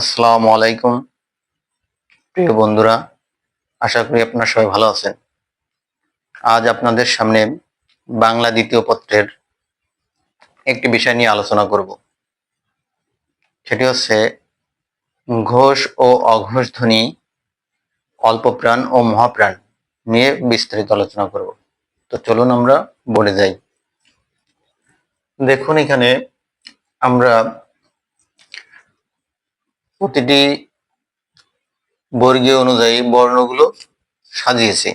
আসসালামু আলাইকুম। প্রিয় বন্ধুরা আশা করি আপনারা সবাই ভালো আছেন। আজ আপনাদের সামনে বাংলা দ্বিতীয় পত্রের একটি বিষয় নিয়ে আলোচনা করব। সেটি হচ্ছে ঘোষ ও অঘোষ ধ্বনি অল্পপ্রাণ ও মহাপ্রাণ নিয়ে বিস্তারিত আলোচনা করব। তো চলুন আমরা বলে যাই। দেখুন এখানে আমরা প্রতিটি বর্গীয় অনুযায়ী বর্ণগুলো সাজিয়েছি।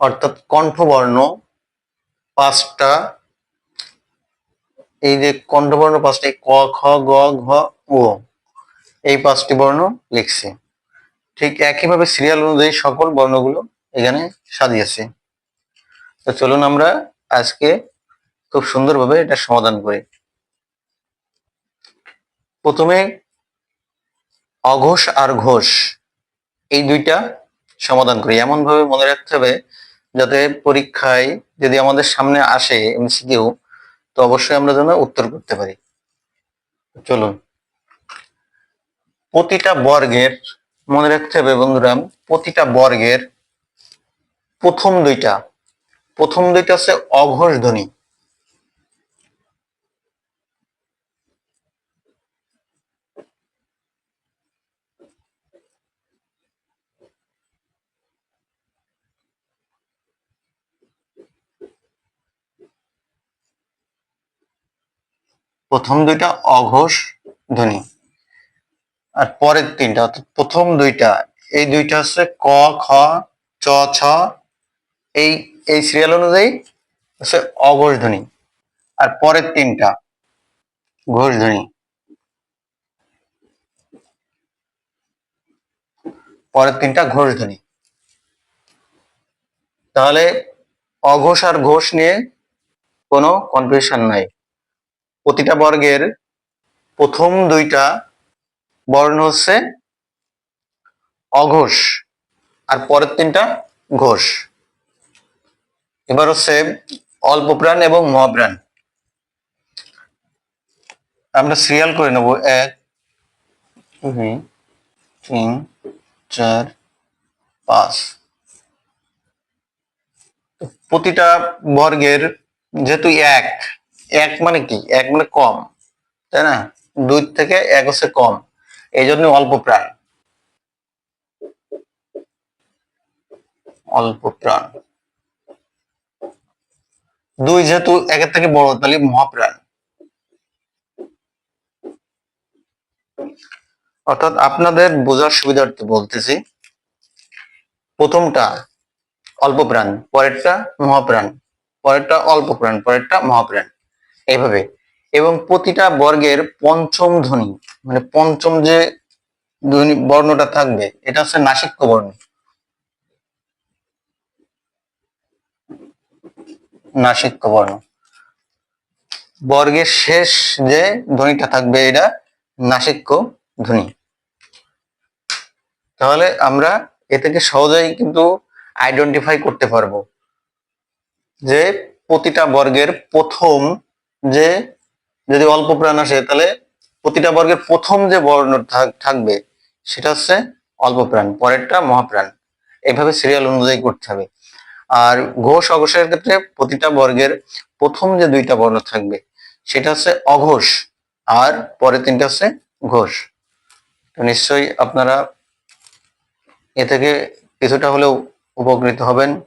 অর্থাৎ কণ্ঠবর্ণ পাঁচটা, এই যে কণ্ঠবর্ণ পাঁচটা ক, খ, গ, ঘ ও এই পাঁচটি বর্ণ লিখছি। ঠিক একইভাবে সিরিয়াল অনুযায়ী সকল বর্ণগুলো এখানে সাজিয়েছি। তো চলুন আমরা আজকে খুব সুন্দরভাবে এটা সমাধান করি। প্রথমে অঘোষ আর ঘোষ, এই দুইটা সমাধান করি। এমন ভাবে মনে রাখতে হবে যাতে পরীক্ষায় যদি আমাদের সামনে আসে এমসিকিউ, তো অবশ্যই আমরা যেন উত্তর করতে পারি। চলুন। প্রতিটা বর্গের, মনে রাখতে হবে বন্ধুরা, প্রতিটা বর্গের প্রথম দুইটা প্রথম দুইটা হচ্ছে অঘোষ ধ্বনি প্রথম দুইটা অঘোষ ধ্বনি। আর পরের তিনটা, অর্থাৎ প্রথম দুইটা, এই দুইটা হচ্ছে ক, খ, চ, ছ, এই এই সিরিয়াল অনুযায়ী হচ্ছে অঘোষ ধ্বনি। আর পরের তিনটা ঘোষ ধ্বনি। পরের তিনটা ঘোষ ধ্বনি। তাহলে অঘোষ আর ঘোষ নিয়ে কোনো কনফিউশন নাই। প্রতিটা বর্গের প্রথম দুইটা বর্ণ হচ্ছে অঘোষ আর পরের তিনটা ঘোষ। এবার হচ্ছে অল্প প্রাণ এবং মহাপ্রাণ। আমরা সিরিয়াল করে নেব। এক দুই তিন, চার, পাঁচ। প্রতিটা বর্গের যেহেতু এক এক মানে কি? এক মানে কম, তাই না? দুই থেকে এক হচ্ছে কম এই জন্য অল্প প্রাণ। অল্প প্রাণ। দুই যেহেতু একের থেকে বড়, তাহলে মহাপ্রাণ। অর্থাৎ আপনাদের বোঝার সুবিধার্থে বলতেছি, প্রথমটা অল্প প্রাণ, পরেরটা মহাপ্রাণ, পরেরটা অল্প প্রাণ, পরেরটা মহাপ্রাণ। এইভাবে। এবং প্রতিটা বর্গের পঞ্চম ধ্বনি মানে পঞ্চম যে ধ্বনি বর্ণটা থাকবে, এটা হচ্ছে নাসিক্য বর্ণ। নাসিক্য বর্ণ। বর্গের শেষ যে ধ্বনিটা থাকবে, এটা নাসিক্য ধ্বনি। তাহলে আমরা এ থেকে সহজেই কিন্তু আইডেন্টিফাই করতে পারব যে প্রতিটা বর্গের প্রথম যে যদি অল্প প্রাণ আসে, তাহলে প্রতিটা বর্গের প্রথম যে বর্ণ থাক- থাকবে, সেটা হচ্ছে অল্প প্রাণ, পরেরটা মহাপ্রাণ। এভাবে সিরিয়াল অনুযায়ী করতে হবে। আর ঘোষ অঘোষের ক্ষেত্রে প্রতিটা বর্গের প্রথম যে দুইটা বর্ণ থাকবে, সেটা হচ্ছে অঘোষ, আর পরে তিনটা হচ্ছে ঘোষ। তো নিশ্চয়ই আপনারা এ থেকে কিছুটা হলেও উপকৃত হবেন।